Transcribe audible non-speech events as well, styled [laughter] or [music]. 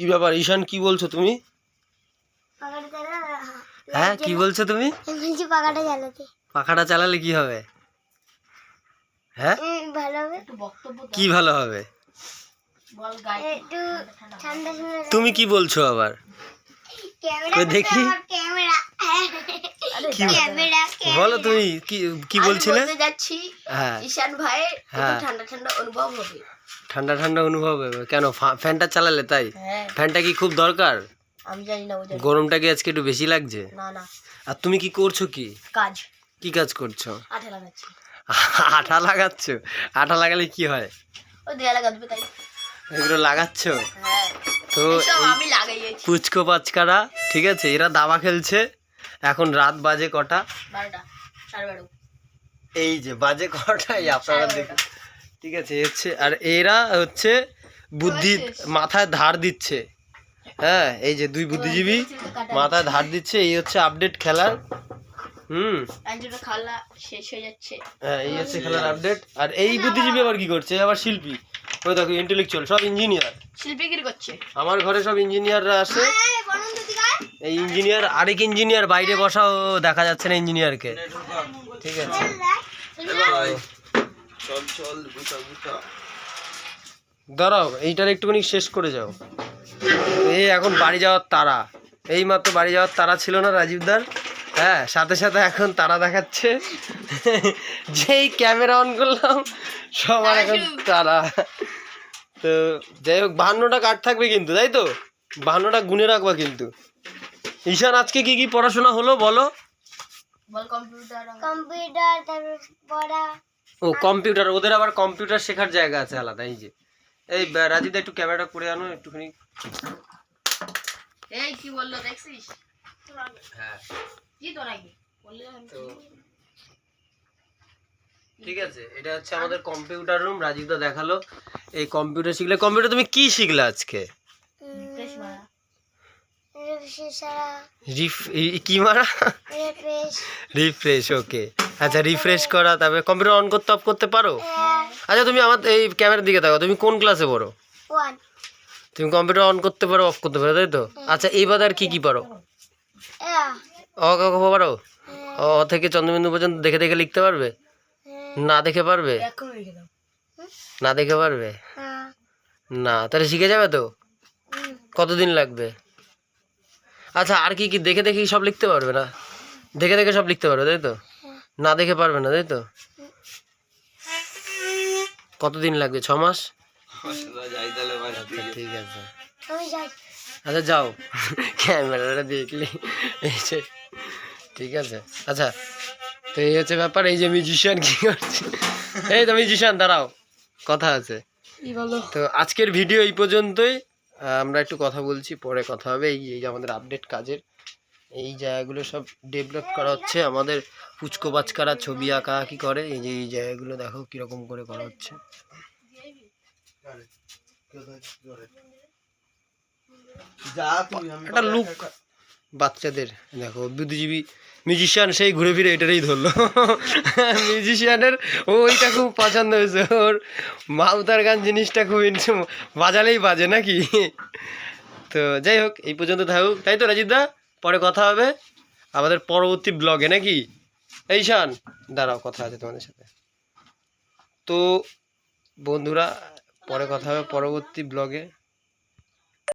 কি ব্যাপার? ঈশান কি বলছো তুমি? হ্যাঁ কি বলছো তুমি? পাখাটা চালালে কি হবে? হ্যাঁ? উম, ভালো হবে? কি ভালো হবে? তুমি কি বলছো আবার? ক্যামেরা দেখি। বলো। তুমি কি কি বলছিলে? যাচ্ছি হ্যাঁ। ঈশান একটু হ্যাঁ। ঠান্ডা ঠান্ডা অনুভব হবে। ঠান্ডা ঠান্ডা অনুভব হবে। কেন? ফ্যানটা চালালে তাই? হ্যাঁ। ফ্যানটা কি খুব দরকার? আমি জানি না গরমটা কি আজকে একটু বেশি লাগছে? না না। আর তুমি কি করছ কি? কাজ। কি কাজ করছ? আঠা লাগাচ্ছি। [laughs] আঠা লাগাচ্ছ? আঠা লাগালে কি হয়? ও দেয়ালে গাঁথবে তাই। এগুলো লাগাচ্ছ? হ্যাঁ। তো আমি লাগাইয়েছি পুচকো পাচকারা ঠিক আছে? এরা দাবা খেলছে। এখন রাত বাজে কটা? বারোটা সাড়ে বারো। এই যে বাজে কটাই আপনারা দেখুন। ঠিক আছে হচ্ছে আর এরা হচ্ছে বুদ্ধি মাথায় ধার দিচ্ছে। হ্যাঁ এই যে দুই বুদ্ধিজীবী মাথায় ধার দিচ্ছে এই হচ্ছে আপডেট খেলার। হুম। শেষ হয়ে যাচ্ছে। হ্যাঁ এই হচ্ছে খেলার আপডেট আর এই বুদ্ধিজীবী আবার কি করছে? আবার শিল্পী। ওই দেখো ইন্টেলেকচুয়াল সব ইঞ্জিনিয়ার শিল্পী কি করছে? আমার ঘরে সব ইঞ্জিনিয়াররা আসে এই ইঞ্জিনিয়ার আরেক ইঞ্জিনিয়ার বাইরে বসাও দেখা যাচ্ছে না ইঞ্জিনিয়ারকে ঠিক আছে। দাঁড়াও এইটার একটুখানি শেষ করে যাও। এই এখন বাড়ি যাওয়ার তারা। এই মাত্র বাড়ি যাওয়ার তারা ছিল না রাজীবদার। হ্যাঁ সাথে সাথে এখন তারা দেখাচ্ছে। যেই ক্যামেরা অন করলাম সবার এখন তারা। তো যাই হোক বাহান্নটা কার্ড থাকবে কিন্তু তাই তো? বাহান্নটা গুনে রাখবা কিন্তু। ঈশান আজকে কি কি পড়াশোনা হলো বলো কম্পিউটার। কম্পিউটার তারপর পড়া। ও কম্পিউটার ওদের আবার কম্পিউটার শেখার জায়গা আছে আলাদা এই যে। এই রাজীবদা একটু ক্যামেরাটা করে আনো একটুখানি। এই কি বলল দেখছিস? হ্যাঁ। কি তো নাকি বললে ঠিক আছে এটা হচ্ছে আমাদের কম্পিউটার রুম রাজীবদা দেখাল। এই কম্পিউটার শিখলে কম্পিউটার তুমি কি শিখলে আজকে বেশ মারা রিফ্রেশারা রিফ এই- কি মারা? রিফ্রেশ। Refresh okay. আচ্ছা রিফ্রেশ করা তারপরে কম্পিউটার অন করতে অফ করতে পারো? আচ্ছা তুমি আমার এই ক্যামেরার দিকে দেখো তুমি কোন ক্লাসে পড়ো? তুমি কম্পিউটার অন করতে পারো অফ করতে পারো তাই তো? আচ্ছা এই বাদে আর কি কি পারো অ ক খ পারো অ অ থেকে চন্দ্রবিন্দু পর্যন্ত দেখে দেখে লিখতে পারবে? না দেখে পারবে? না দেখে পারবে? না তাহলে শিখে যাবে তো? কতদিন লাগবে? আচ্ছা আর কি কি দেখে দেখে সব লিখতে পারবে না? দেখে দেখে সব লিখতে পারবে তাই তো? না দেখে পারবে না তাই তো? কতদিন লাগবে? ছ মাস? আচ্ছা, ঠিক আছে। আচ্ছা যাও। ক্যামেরাটা দেখলি এই যে ঠিক আছে। আচ্ছা তো এই হচ্ছে ব্যাপার এই যে মিউজিশিয়ান কি করছে? এই তো মিউজিশিয়ান দাঁড়াও কথা আছে। তো আজকের ভিডিও এই পর্যন্তই। আমরা একটু কথা বলছি পরে কথা হবে। এই যে আমাদের আপডেট কাজের এই জায়গাগুলো সব ডেভেলপ করা হচ্ছে। আমাদের পুচকো পাচকারা ছবি আঁকা আঁকি করে। এই যে এই জায়গাগুলো দেখো কীরকম করে করা হচ্ছে। একটা লুক বাচ্চাদের, দেখো, বুদ্ধিজীবী মিউজিশিয়ান সেই ঘুরে ফিরে এটারই ধরলো। মিউজিশিয়ানের ওইটা খুব পছন্দ হয়েছে, ওর মাউতার গান জিনিসটা খুব বাজালেই বাজে নাকি? তো যাই হোক, এই পর্যন্ত থাকুক। তাই তো রাজিদা পরে কথা হবে আমাদের পরবর্তী ব্লগে নাকি? এই শান, দাঁড়াও, কথা আছে তোমাদের সাথে। তো বন্ধুরা, পরে কথা হবে পরবর্তী ব্লগে